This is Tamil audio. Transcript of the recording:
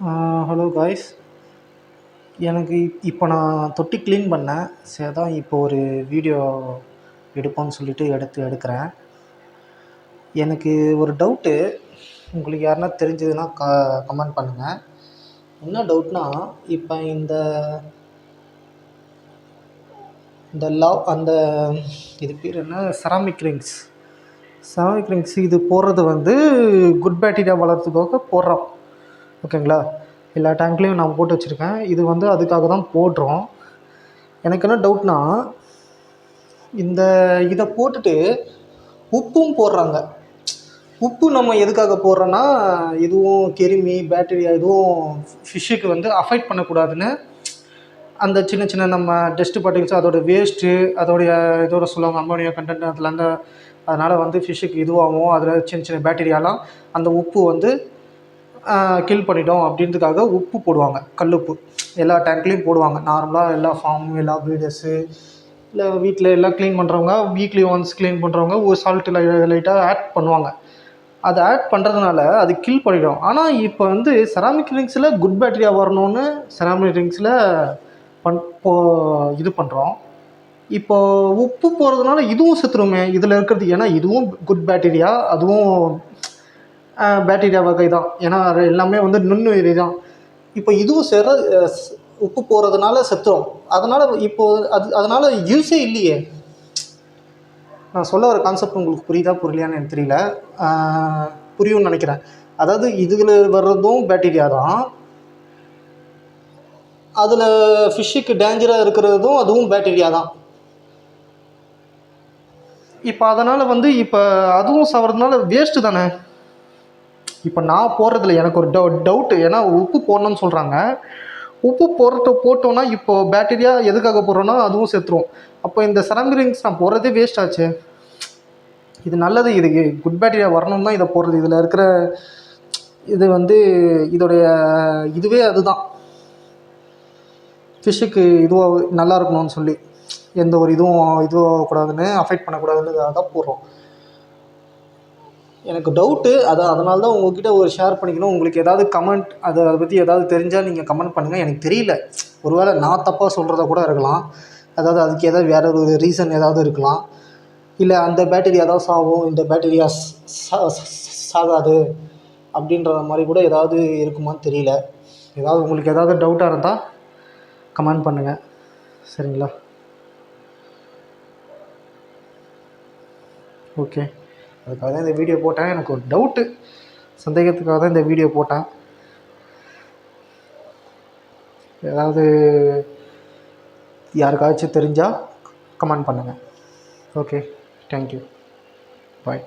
ஹலோ காய்ஸ் எனக்கு இப்போ நான் தொட்டி க்ளீன் பண்ணேன். சரி அதான் இப்போ ஒரு வீடியோ எடுப்போம்னு சொல்லிட்டு எடுத்து எடுக்கிறேன். எனக்கு ஒரு டவுட்டு உங்களுக்கு யாருனா தெரிஞ்சதுன்னா க கமெண்ட் பண்ணுங்கள் என்ன டவுட்னா இப்போ இந்த இந்த லவ் அந்த இது பேர் என்ன? செராமிக் ரிங்ஸ் செராமிக் ரிங்ஸ் இது போடுறது வந்து குட் பேக்டீரியா வளர்த்துக்காக போடுறோம். ஓகேங்களா? எல்லா டேங்க்லேயும் நான் போட்டு வச்சுருக்கேன். இது வந்து அதுக்காக தான் போடுறோம். எனக்கு என்ன டவுட்னா இந்த இதை போட்டுட்டு உப்பும் போடுறாங்க. உப்பு நம்ம எதுக்காக போடுறோன்னா எதுவும் கிருமி பேக்டீரியா எதுவும் ஃபிஷ்ஷுக்கு வந்து அஃபெக்ட் பண்ணக்கூடாதுன்னு அந்த சின்ன சின்ன நம்ம டஸ்ட்டு பார்ட்டிகல்ஸ் அதோட வேஸ்ட்டு அதோடைய இதோட சொல்லுவாங்க அம்மோனியா கண்டென்ட் அதில் அந்த அதனால் வந்து ஃபிஷ்ஷுக்கு இதுவாகவும் அதில் சின்ன சின்ன பேக்டீரியாலாம் அந்த உப்பு வந்து கில் பண்ணிட்டோம் அப்படின்றதுக்காக உப்பு போடுவாங்க கல்லுப்பு. எல்லா டேங்க்லேயும் போடுவாங்க. நார்மலாக எல்லா ஃபார்ம் எல்லா ப்ரீடர்ஸு இல்லை வீட்டில் எல்லாம் க்ளீன் பண்ணுறவங்க வீக்லி ஒன்ஸ் க்ளீன் பண்ணுறவங்க ஒரு சால்ட்டு லை லைட்டாக ஆட் பண்ணுவாங்க. அதை ஆட் பண்ணுறதுனால அது கில் பண்ணிடும். ஆனால் இப்போ வந்து செராமிக் ரிங்ஸில் குட் பேக்டீரியா வரணும்னு செராமிக் ரிங்ஸில் பண் போ இது பண்ணுறோம் இப்போ உப்பு போடுறதுனால இதுவும் செத்துருமே. இதில் இருக்கிறது ஏன்னா இதுவும் குட் பேக்டீரியா அதுவும் பேக்டீரியா வகை தான். ஏன்னா அது எல்லாமே வந்து நுண்ணுயிரி தான். இப்போ இதுவும் சேர உப்பு போகிறதுனால செத்துரும். அதனால் இப்போது அது அதனால் யூஸே இல்லையே. நான் சொல்ல வர கான்செப்ட் உங்களுக்கு புரியுதா புரியலையான்னு எனக்கு தெரியல. புரியும்னு நினைக்கிறேன். அதாவது இதில் வர்றதும் பேக்டீரியா தான். அதில் ஃபிஷ்ஷுக்கு டேஞ்சராக இருக்கிறதும் அதுவும் பேக்டீரியா தான். இப்போ அதனால் வந்து இப்போ அதுவும் சாப்பிட்றதுனால வேஸ்ட்டு தானே? இப்போ நான் போடுறதுல எனக்கு ஒரு டவு டவுட்டு ஏன்னா உப்பு போடணும்னு சொல்கிறாங்க உப்பு போடுறது போட்டோன்னா இப்போ பேக்டீரியா எதுக்காக போடுறோன்னா அதுவும் செத்துரும். அப்போ இந்த செராமிக் ரிங்ஸ் நான் போடுறதே வேஸ்ட் ஆச்சு. இது நல்லது இது குட் பேக்டீரியா வரணும் தான் இதை போடுறது. இதில் இருக்கிற இது வந்து இதோடைய இதுவே அதுதான். ஃபிஷ்ஷுக்கு இதுவாக நல்லா இருக்கணும்னு சொல்லி. எந்த ஒரு இதுவும் இதுவாக கூடாதுன்னு அஃபெக்ட் பண்ணக்கூடாதுன்னு தான் போடுறோம். எனக்கு டவுட்டு அதை அதனால தான் உங்கள்கிட்ட ஒரு ஷேர் பண்ணிக்கணும். உங்களுக்கு ஏதாவது கமெண்ட் அதை அதை பற்றி ஏதாவது தெரிஞ்சால் நீங்கள் கமெண்ட் பண்ணுங்கள் எனக்கு தெரியல. ஒருவேளை நான் தப்பாக சொல்கிறத கூட இருக்கலாம். அதாவது அதுக்கு ஏதாவது வேறு ஒரு ரீசன் ஏதாவது இருக்கலாம். இல்லை அந்த பேட்டரி தான் சாகும் இந்த பேட்டரியா சாகாது அப்படின்ற மாதிரி கூட ஏதாவது இருக்குமான்னு தெரியல. ஏதாவது உங்களுக்கு ஏதாவது டவுட்டாக இருந்தால் கமெண்ட் பண்ணுங்கள் சரிங்களா? ஓகே அதுக்காக தான் இந்த வீடியோ போட்டேன். எனக்கு ஒரு டவுட்டு சந்தேகத்துக்காக தான் இந்த வீடியோ போட்டேன். ஏதாவது யாருக்காச்சும் தெரிஞ்சால் கமெண்ட் பண்ணுங்கள் ஓகே தேங்க்யூ பாய்